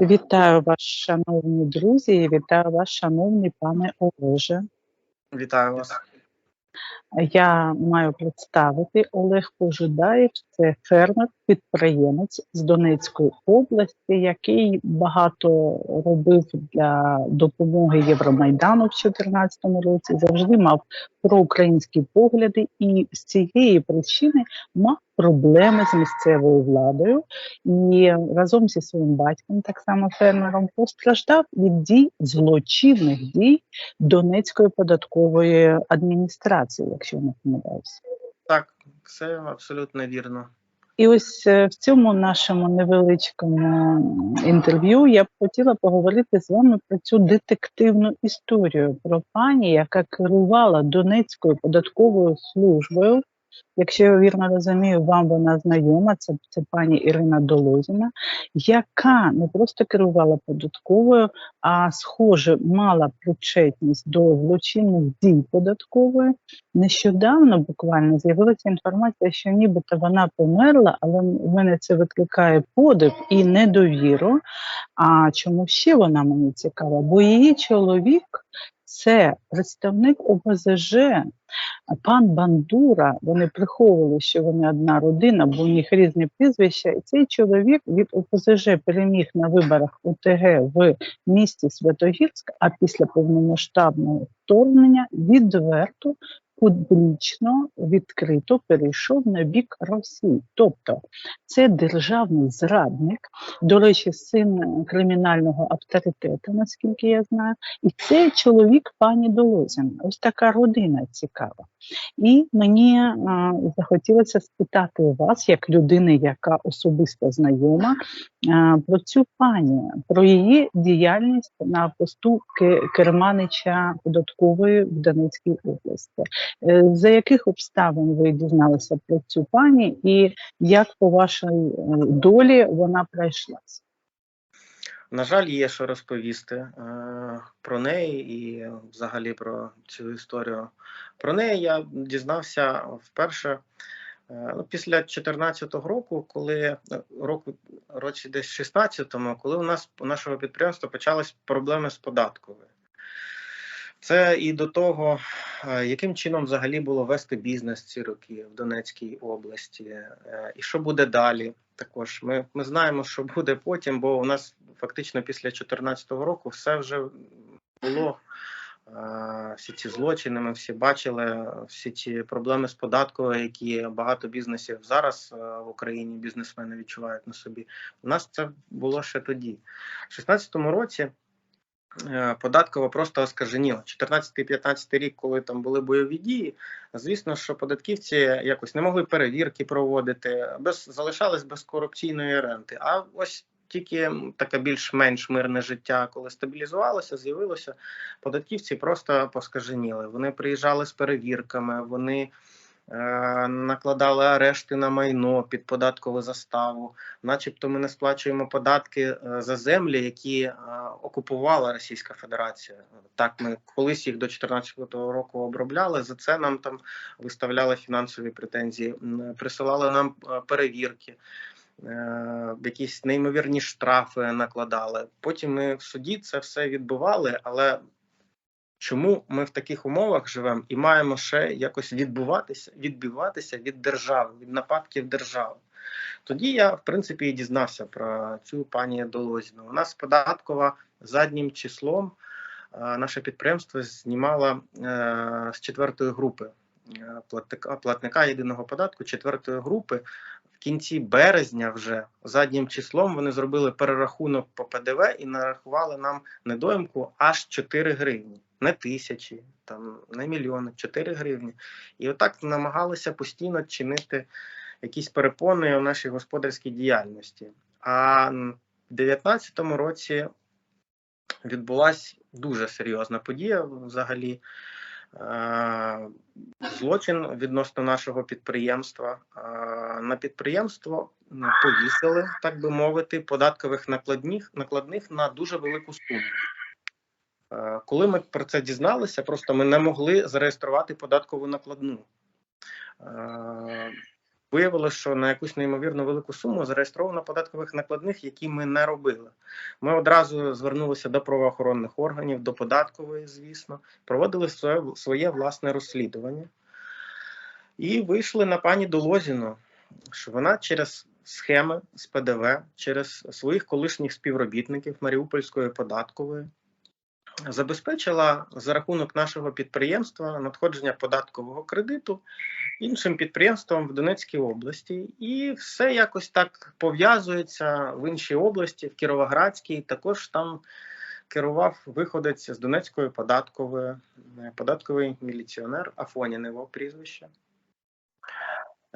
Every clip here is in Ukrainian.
Вітаю вас, шановні друзі, і вітаю вас, шановний пане Олеже. Вітаю вас. Я маю представити Олег Пожидаєв, це фермер, підприємець з Донецької області, який багато робив для допомоги Євромайдану в 2014 році. Завжди мав проукраїнські погляди, і з цієї причини мав проблеми з місцевою владою. І разом зі своїм батьком, так само фермером, постраждав від дій злочинних дій Донецької податкової адміністрації, якщо я не помиляюся. Так, це абсолютно вірно. І ось е, в цьому нашому невеличкому інтерв'ю я б хотіла поговорити з вами про цю детективну історію про пані, яка керувала Донецькою податковою службою. Якщо я вірно розумію, вам вона знайома, це, це пані Ірина Долозіна, яка не просто керувала податковою, а схоже мала причетність до злочинних дій податкової. Нещодавно буквально з'явилася інформація, що нібито вона померла, але в мене це викликає подив і недовіру. А чому ще вона мені цікава? Бо її чоловік це представник ОБЗЖ, пан Бандура. Вони приховували, що вони одна родина, бо у них різні прізвища. І цей чоловік від ОПЗЖ переміг на виборах УТГ в місті Святогірськ, а після повномасштабного вторгнення відверто публічно відкрито перейшов на бік Росії. Тобто це державний зрадник, до речі, син кримінального авторитету, наскільки я знаю, і це чоловік пані Долозіна. Ось така родина цікава. І мені а, захотілося спитати у вас, як людини, яка особисто знайома, а, про цю пані, про її діяльність на посту керманича податкової в Донецькій області. Е, За яких обставин ви дізналися про цю пані, і як по вашій е, долі вона пройшлася? На жаль, є що розповісти е, про неї і взагалі про цю історію. Про неї я дізнався вперше е, ну, після 2014 року, коли е, року році десь 16-му, коли у нас у нашого підприємства почались проблеми з податковою. Це і до того, е, яким чином взагалі було вести бізнес ці роки в Донецькій області, е, і що буде далі. Також ми, ми знаємо, що буде потім, бо у нас фактично після 2014 року все вже було. е, Всі ці злочини, ми всі бачили, всі ці проблеми з податковою, які багато бізнесів зараз в Україні бізнесмени відчувають на собі. У нас це було ще тоді. У 2016 році податкова просто оскаженіла. 14-15 рік, коли там були бойові дії, звісно, що податківці якось не могли перевірки проводити, без залишались без корупційної ренти. А ось тільки таке більш-менш мирне життя, коли стабілізувалося, з'явилося, податківці просто поскаженіли. Вони приїжджали з перевірками, вони. Е, Накладали арешти на майно під податкову заставу, начебто ми не сплачуємо податки е, за землі, які е, окупувала Російська Федерація. Так, ми колись їх до 2014 року обробляли. За це нам там виставляли фінансові претензії, присилали нам перевірки, якісь неймовірні штрафи накладали. Потім ми в суді це все відбували, але. Чому ми в таких умовах живемо і маємо ще якось відбуватися, відбиватися від держави, від нападків держави? Тоді я, в принципі, і дізнався про цю пані Долозіну. У нас податкова заднім числом е, наше підприємство знімало е, з четвертої групи е, платника, платника єдиного податку четвертої групи. Кінці березня вже заднім числом вони зробили перерахунок по ПДВ і нарахували нам недоїмку аж 4 гривні, не тисячі, там не мільйони, 4 гривні. І отак намагалися постійно чинити якісь перепони у нашій господарській діяльності. А в 2019 році відбулася дуже серйозна подія взагалі. Е, Злочин відносно нашого підприємства. Е, На підприємство повісили, так би мовити, податкових накладних, накладних на дуже велику суму. Е, Коли ми про це дізналися, просто ми не могли зареєструвати податкову накладну. Виявилося, що на якусь неймовірно велику суму зареєстровано податкових накладних, які ми не робили. Ми одразу звернулися до правоохоронних органів, до податкової, звісно, проводили своє, своє власне розслідування і вийшли на пані Долозіну, що вона через схеми з ПДВ, через своїх колишніх співробітників Маріупольської податкової забезпечила за рахунок нашого підприємства надходження податкового кредиту іншим підприємствам в Донецькій області, і все якось так пов'язується в іншій області, в Кіровоградській. Також там керував виходець з Донецької податкової, податковий міліціонер Афонін його прізвище.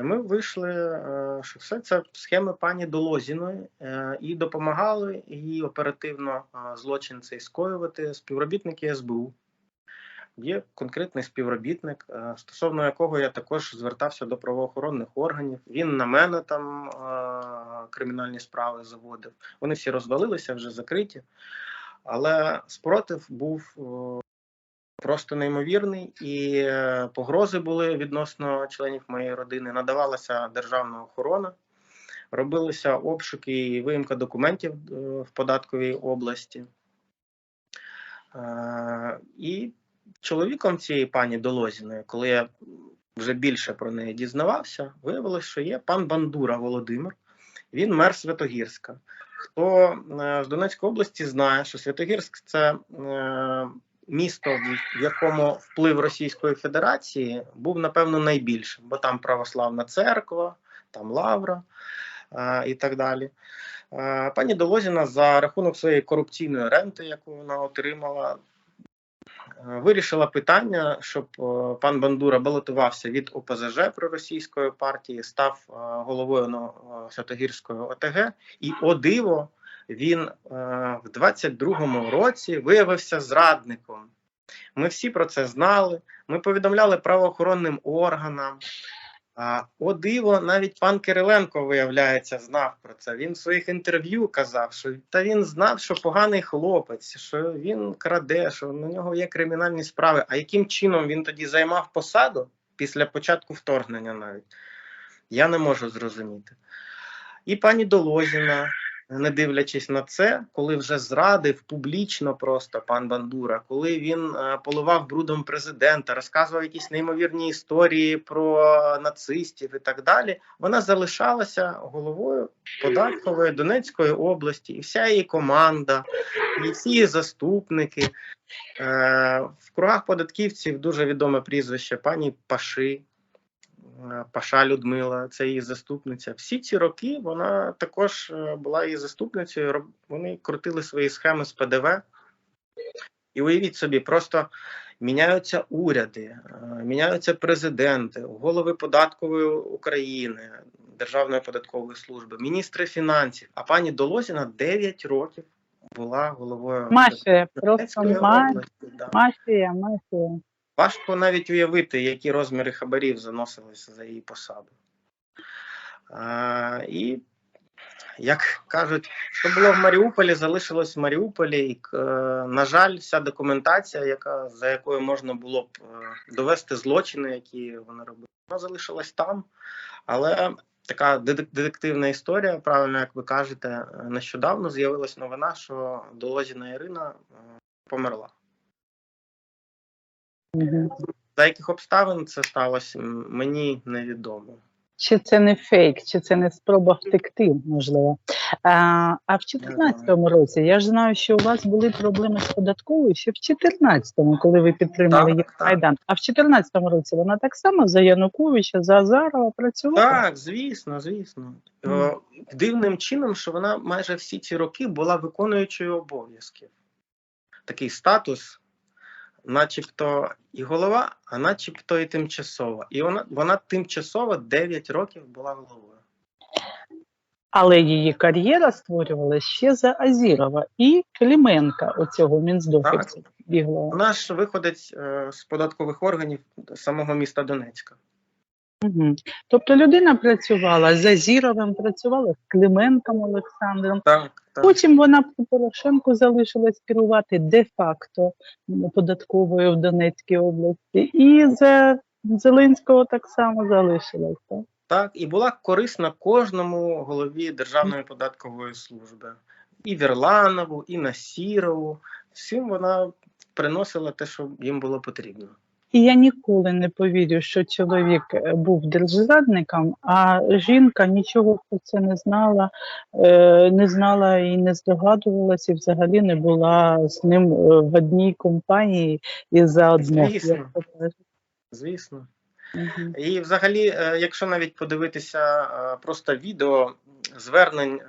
Ми вийшли, е, що все це схеми пані Долозіної е, і допомагали їй оперативно е, злочин цей скоювати співробітники СБУ. Є конкретний співробітник, стосовно якого я також звертався до правоохоронних органів. Він на мене там кримінальні справи заводив. Вони всі розвалилися, вже закриті. Але спротив був просто неймовірний, і е, погрози були відносно членів моєї родини. Надавалася державна охорона, робилися обшуки і виїмка документів е, в податковій області. Е, І чоловіком цієї пані Долозіної, коли я вже більше про неї дізнавався, виявилося, що є пан Бандура Володимир. Він мер Святогірська. Хто з Донецької області знає, що Святогірськ це місто, в- якому вплив Російської Федерації був, напевно, найбільшим, бо там православна церква, там лавра е, і так далі. Е, Пані Долозіна за рахунок своєї корупційної ренти, яку вона отримала, е, вирішила питання, щоб е, пан Бандура балотувався від ОПЗЖ проросійської партії, став е, головою ну, е, Святогірської ОТГ, і о диво, він е, в 22-му році виявився зрадником. Ми всі про це знали. Ми повідомляли правоохоронним органам. О диво, навіть пан Кириленко, виявляється, знав про це. Він в своїх інтерв'ю казав, що та він знав, що поганий хлопець, що він краде, що на нього є кримінальні справи. А яким чином він тоді займав посаду після початку вторгнення навіть? Я не можу зрозуміти. І пані Долозіна, не дивлячись на це, коли вже зрадив публічно просто пан Бандура, коли він е, поливав брудом президента, розказував якісь неймовірні історії про нацистів і так далі, вона залишалася головою податкової Донецької області, і вся її команда, і всі її заступники. Е, В кругах податківців дуже відоме прізвище пані Паши. Паша Людмила, це її заступниця. Всі ці роки вона також е, була її заступницею. Вони крутили свої схеми з ПДВ. І уявіть собі, просто міняються уряди, е, міняються президенти, голови податкової України, Державної податкової служби, міністри фінансів. А пані Долозіна 9 років була головою Мафія, просто Да. мафія, мафія. Важко навіть уявити, які розміри хабарів заносилися за її посаду. А, і, як кажуть, що було в Маріуполі, залишилось в Маріуполі. І, е, на жаль, вся документація, яка, за якою можна було б е, довести злочини, які вони робили, вона залишилась там. Але така детективна історія, правильно як ви кажете, е, нещодавно з'явилась новина, що Долозіна Ірина померла. За яких обставин це сталося, мені невідомо. Чи це не фейк, чи це не спроба втекти, можливо. А, а в 2014 році я ж знаю, що у вас були проблеми з податковою ще в 2014-му, коли ви підтримали Так, так. Майдан. А в 2014 році вона так само за Януковича, за Азарова працювала. Так, звісно, звісно. Е, Дивним чином, що вона майже всі ці роки була виконуючою обов'язків. Такий статус, начебто і голова, а начебто і тимчасова. І вона, вона тимчасово 9 років була головою. Але її кар'єра створювалася ще за Азірова і Клименка, оцього мінздофівця біглого. Вона ж виходить е, з податкових органів самого міста Донецька. Угу. Тобто людина працювала з Азіровим, працювала з Клименком Олександром. Так. Потім вона при Порошенку залишилась керувати де-факто податковою в Донецькій області, і за Зеленського так само залишилась. Так? І була корисна кожному голові Державної податкової служби. І Верланову, і Насірову. Всім вона приносила те, що їм було потрібно. І я ніколи не повірю, що чоловік е, був держзрадником, а жінка нічого про це не знала, е, не знала і не здогадувалася, і взагалі не була з ним е, в одній компанії і заодно. Звісно. як то кажуть. Звісно. Мгм. І взагалі, якщо навіть подивитися просто відео звернень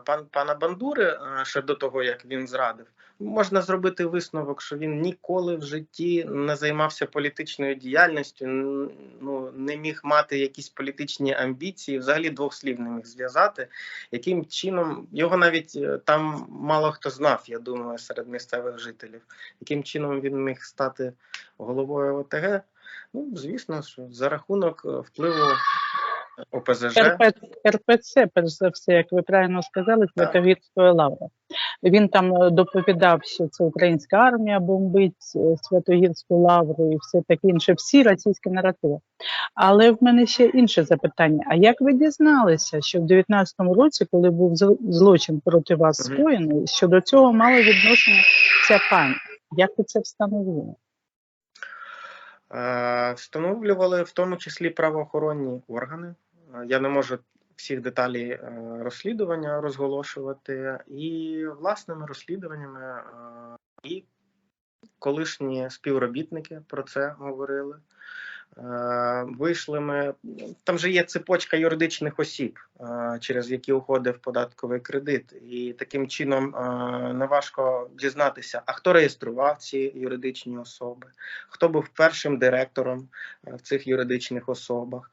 пан, пана Бандури е, ще до того, як він зрадив, можна зробити висновок, що він ніколи в житті не займався політичною діяльністю, ну, не міг мати якісь політичні амбіції, взагалі двох слів не міг зв'язати. Яким чином його навіть е, там мало хто знав, я думаю, серед місцевих жителів, яким чином він міг стати головою ОТГ. Ну, звісно, що за рахунок е, впливу ОПЗЖ. РП, РПЦ, перш за все, як ви правильно сказали, Святогірської лаври. Він там е, доповідав, що це українська армія бомбить е, Святогірську лавру і все таке інше, всі російські наративи. Але в мене ще інше запитання: а як ви дізналися, що в 19-му році, коли був злочин проти вас Мгм. скоєний, що до цього мало відношення ця пані? Як ви це встановили? Е, Встановлювали в тому числі правоохоронні органи. Я не можу всіх деталей розслідування розголошувати, і власними розслідуваннями е, і колишні співробітники про це говорили. Е, Вийшли ми. Там же є цепочка юридичних осіб, е, через які уходив податковий кредит, і таким чином неважко дізнатися, а хто реєстрував ці юридичні особи, хто був першим директором в цих юридичних особах.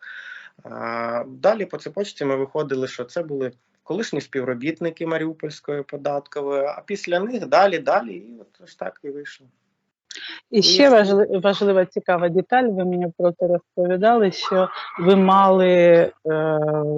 Далі по цепочці ми виходили, що це були колишні співробітники Маріупольської податкової, а після них далі, далі, і от ось так і вийшло. І ще важли- важлива цікава деталь. Ви мені про це розповідали, що ви мали е,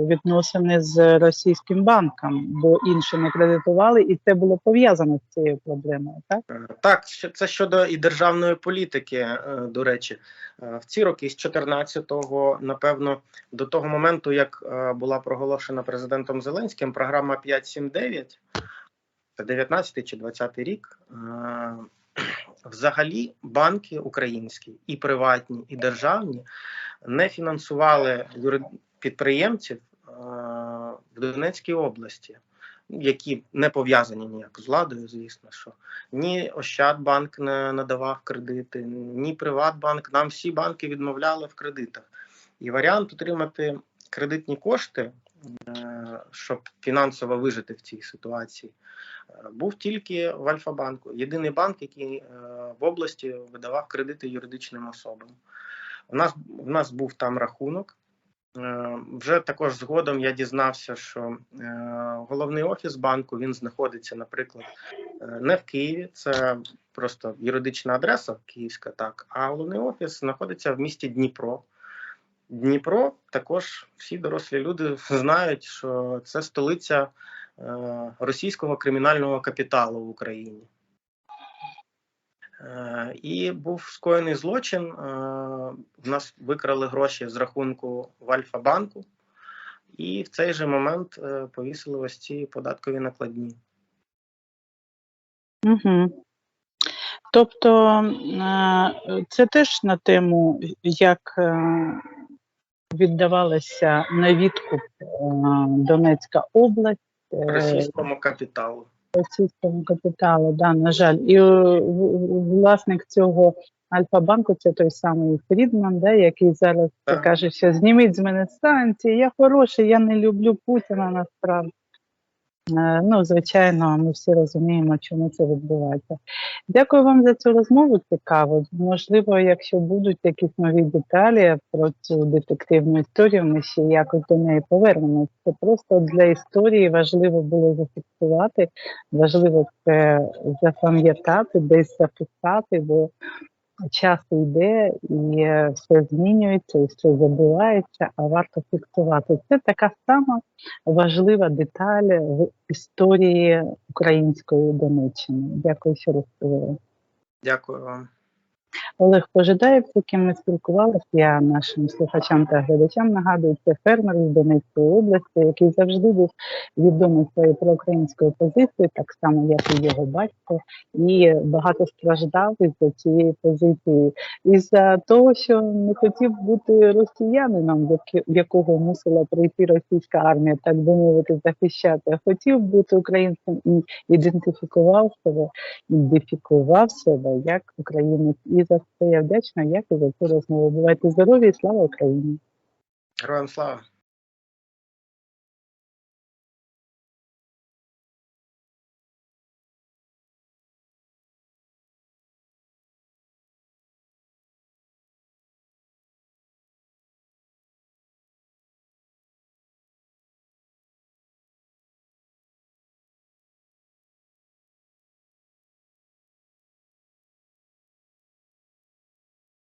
відносини з російським банком, бо інші не кредитували, і це було пов'язано з цією проблемою. Так Е, Так, це щодо і державної політики, е, до речі, Е, в ці роки з 14-го, напевно, до того моменту, як була проголошена президентом Зеленським програма 5.7.9, це 19 чи 20 рік. Взагалі, банки українські і приватні, і державні не фінансували підприємців е, в Донецькій області, які не пов'язані ніяк з владою, звісно, що ні Ощадбанк не надавав кредити, ні Приватбанк. Нам всі банки відмовляли в кредитах. І варіант отримати кредитні кошти, е, щоб фінансово вижити в цій ситуації, е, був тільки в Альфа-банку. Єдиний банк, який е, в області видавав кредити юридичним особам. У нас, у нас був там рахунок. Е, Вже також згодом я дізнався, що головний офіс банку він знаходиться, наприклад, не в Києві, це просто юридична адреса київська, так, а головний офіс знаходиться в місті Дніпро. Дніпро також всі дорослі люди знають, що це столиця е, російського кримінального капіталу в Україні. Е, І був скоєний злочин. е, В нас викрали гроші з рахунку в Альфа-банку, і в цей же момент повісили ось ці податкові накладні. угу. тобто це теж на тему, як віддавалася на відкуп е, Донецька область. е, Російському капіталу. російському капіталу, да, на жаль. І е, власник цього Альфа-банку це той самий Фрідман, да, який зараз Так. каже, що зніміть з мене санкції, я хороший, я не люблю Путіна насправді. Е, Ну, звичайно, ми всі розуміємо, чому це відбувається. Дякую вам за цю розмову. Цікаво. Можливо, якщо будуть якісь нові деталі про цю детективну історію, ми ще якось до неї повернемось. Це просто для історії важливо було зафіксувати, важливо це запам'ятати, десь записати, бо час йде і все змінюється, і все забувається, а варто фіксувати. Це така сама важлива деталь в історії української Донеччини. Дякую, що розповіли. Дякую вам. Олег Пожидаєв, з яким ми спілкувалися, я нашим слухачам та глядачам нагадую, це фермер з Донецької області, який завжди був відомий своєю проукраїнською позицією, так само як і його батько, і багато страждав із-за цієї позиції, із-за того, що не хотів бути росіянином, в якого мусила прийти російська армія, так би мовити, захищати, а хотів бути українцем і ідентифікував себе ідентифікував себе як українець. І за це я вдячна, як і за цю розмову. Бувайте здорові і слава Україні! Героям слава!